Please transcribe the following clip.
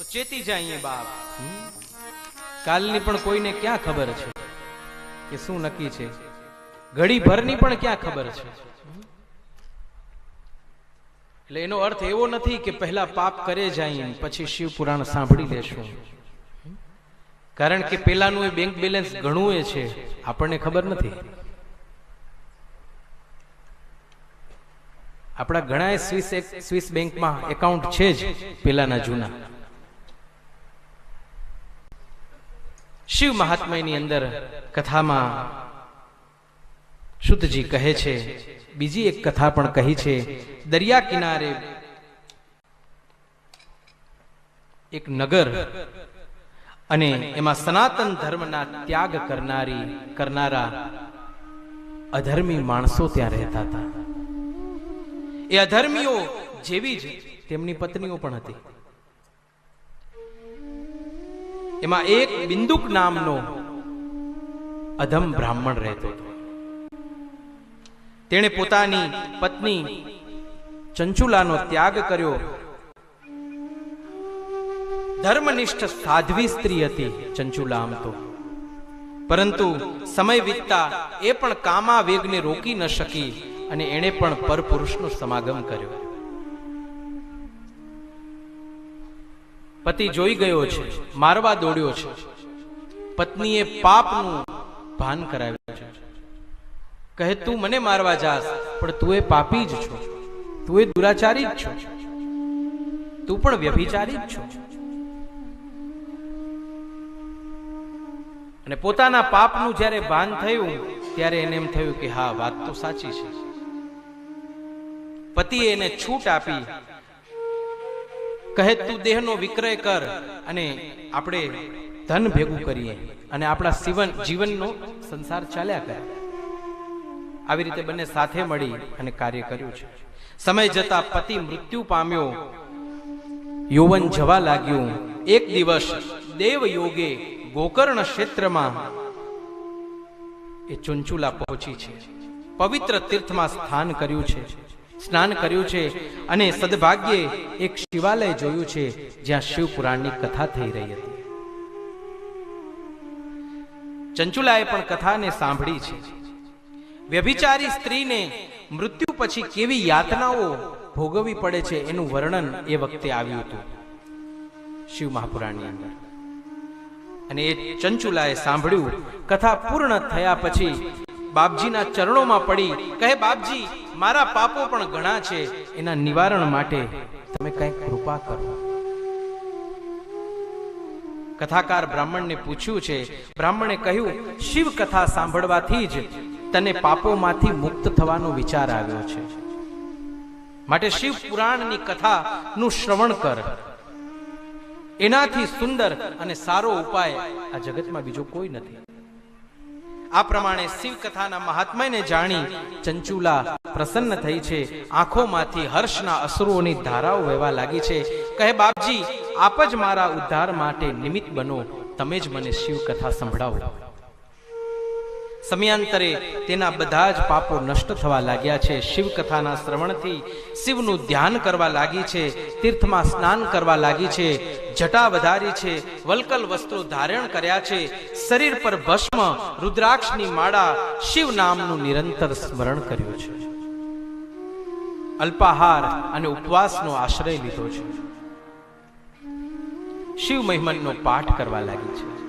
તો ચેતી જાય બાપ. કાલની પણ કોઈને ક્યાં ખબર છે કે શું નક્કી છે? ઘડી ભરની પણ ક્યાં ખબર છે? એટલે એનો અર્થ એવો નથી કે પહેલા પાપ કરે જાય પછી શિવ પુરાણ સાંભળી લેશું કારણ કે પેલાનું એ બેંક બેલેન્સ ઘણું એ છે. આપણને ખબર નથી. આપણા ઘણા સ્વિસ સ્વિસ બેંકમાં એકાઉન્ટ છે જ, પેલાના જૂના. શિવ મહાત્માની અંદર કથામાં શુદ્ધજી કહે છે, બીજી એક કથા પણ કહી છે, દરિયા કિનારે એક નગર અને એમાં સનાતન ધર્મના ત્યાગ કરનારી, કરનારા અધર્મી માણસો ત્યાં રહેતા હતા. એ અધર્મીઓ જેવી જ તેમની પત્નીઓ પણ હતી. એમાં એક બિંદુક નામનો અધમ બ્રાહ્મણ રહેતો હતો. તેણે પોતાની પત્ની ચંચુલાનો ત્યાગ કર્યો. ધર્મનિષ્ઠ સાધ્વી સ્ત્રી હતી ચંચુલા આમ તો. પરંતુ સમય વીતતા એ પણ કામા વેગને રોકી ન શકી અને એણે પણ પરપુરુષનો સમાગમ કર્યો. પતિ જોઈ ગયો છે, મારવા દોડ્યો છે. પત્નીએ પાપનું ભાન કરાવ્યું છે. કહે, તું મને મારવા જાસ, પણ તું એ પાપી જ છો. તું એ દુરાચારી જ છો. તું પણ વ્યભિચારી જ છો. અને પોતાના પાપનું જ્યારે ભાન થયું, ત્યારે એને એમ થયું કે, હા, વાત તો સાચી છે. પતિએ એને છૂટ આપી કહે, તું દેહનો વિક્રય કર. અને આપણે ધન ભેગું કરીએ. અને આપણા જીવન જીવનનો સંસાર ચાલ્યા કરે. આવી રીતે બંને સાથે મળી અને કાર્ય કર્યું છે. સમય જતા પતિ મૃત્યુ પામ્યો. યૌવન જવા લાગ્યું. એક દિવસ દેવ યોગે ગોકર્ણ ક્ષેત્રમાં એ ચુંચુલા પહોંચી છે. પવિત્ર તીર્થમાં સ્થાન કર્યું છે. સ્નાન કર્યું છે અને સદભાગ્યે એક શિવાલય જોયું છે જ્યાં શિવ પુરાણની કથા થઈ રહી હતી. ચંચુલાએ પણ કથાને સાંભળી છે. વ્યભિચારી સ્ત્રીને મૃત્યુ પછી કેવી યાતનાઓ ભોગવવી પડે છે એનું વર્ણન એ વખતે આવ્યું હતું. શિવ મહાપુરાણની અંદર. અને એ ચંચુલાએ સાંભળ્યું, કથા પૂર્ણ થયા પછી બાપજીના ચરણોમાં પડી, કહે બાપજી મારા પાપો પણ ઘણા છે, એના નિવારણ માટે તમે કંઈક કૃપા કરો. કથાકાર બ્રાહ્મણને પૂછ્યું છે, બ્રાહ્મણે કહ્યું, શિવ કથા સાંભળવાથી જ તને પાપોમાંથી મુક્ત થવાનો વિચાર આવ્યો છે. માટે શિવ પુરાણની કથાનું શ્રવણ કર. એનાથી સુંદર અને સારો ઉપાય આ જગતમાં બીજો કોઈ નથી. આ પ્રમાણે શિવ કથાના મહાત્માને જાણી ચંચુલા પ્રસન્ન થઈ છે. આંખોમાંથી હર્ષના અશ્રુઓની ધારાઓ વહેવા લાગી છે. કહે, બાપજી, આપ જ મારા ઉદ્ધાર માટે નિમિત્ત બનો. તમે જ મને શિવ કથા સંભળાવો. સમયાંતરે તેના બધા જ પાપો નષ્ટ થવા લાગ્યા છે. શિવ કથાના શ્રવણથી શિવનું ધ્યાન કરવા લાગી છે. તીર્થમાં સ્નાન કરવા લાગી છે. જટા વધારી છે. વલકલ વસ્ત્રો ધારણ કર્યા છે. શરીર પર ભસ્મ, રુદ્રાક્ષની માળા શિવ નામનું નિરંતર સ્મરણ કર્યું છે. અલ્પાહાર અને ઉપવાસનો આશ્રય લીધો છે. શિવ મહિમનનો પાઠ કરવા લાગી છે.